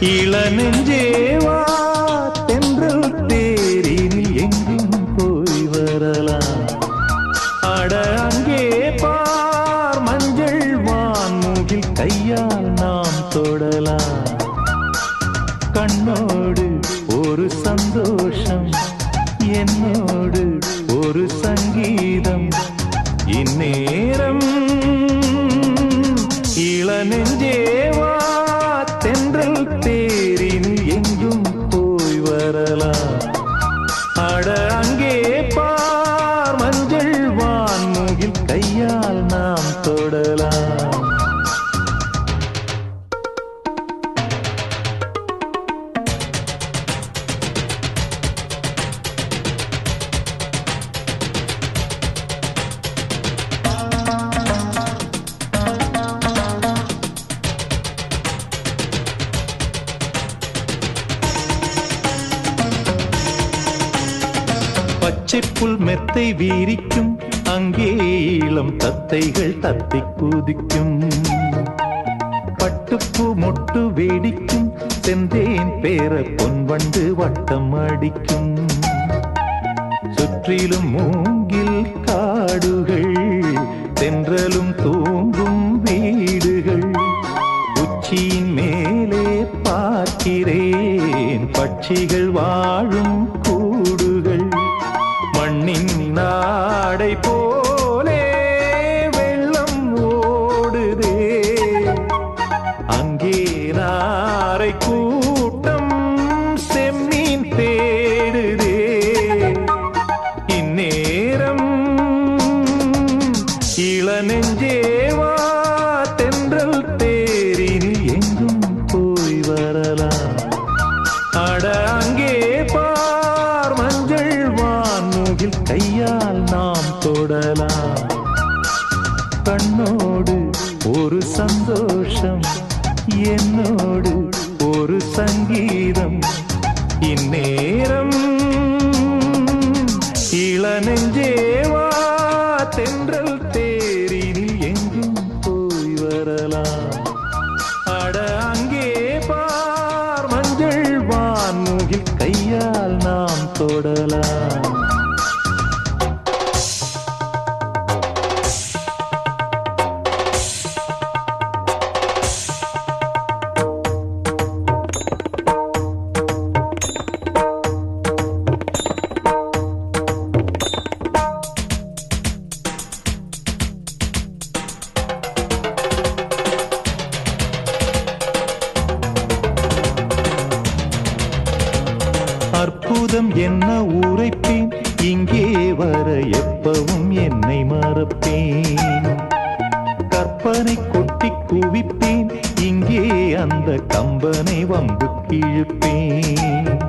இளநெஞ்சேவா தென்றல் தேரினில் எங்கும் போய் வரலாம். அட அங்கே பார் மஞ்சள் வான்முகில் கையால் நாம் தொடலாம். கண்ணோடு ஒரு சந்தோஷம் என்னோடு ஒரு சங்கீதம். தொடலாம் புல் மெத்தை வீரிக்கும் அங்கே இளம் தத்தைகள் தத்தி குதிக்கும் பட்டுப்பூ மொட்டு வேடிக்கும். செந்தேன் பேர பொன் வண்டு வட்டம் அடிக்கும். சுற்றிலும் மூங்கில் காடுகள். தென்றலும் தூங்கும் வீடுகள். உச்சியின் மேலே பார்க்கிறேன். பட்சிகள் வாழும் அங்கே நாரை கூட்டம் செம்மீன் தேடுதே. இந்நேரம் இளநெஞ்சேவா தென்றல் தேரில் எங்கும் போய் வரலாம். அட அங்கே பார் மஞ்சள் வான்முகில் கையால் நாம் தொடலாம். கண்ணோடு ஒரு சந்தோஷம் என்னோடு ஒரு சங்கீதம். இந்நேரம் இளநெஞ்சேவா தென்றல் தேரினில் எங்கும் போய் வரலாம். அட அங்கே பார் மஞ்சள் வான்முகில் கையால் நாம் தொடலாம். அற்புதம் என்ன உரைப்பேன்? இங்கே வர எப்பவும் என்னை மறப்பேன். கற்பனை கொட்டி குவிப்பேன். இங்கே அந்த கம்பனை வம்பு கிழப்பேன்.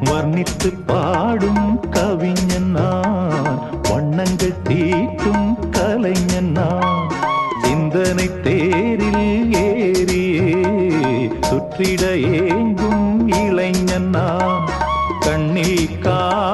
வர்ணித்து பாடும் கவிஞன் நான். வண்ணங்கள் தீட்டும் கலைஞன் நான். சிந்தனை தேரில் ஏறியே. சுற்றிட ஏங்கும் இளைஞன் का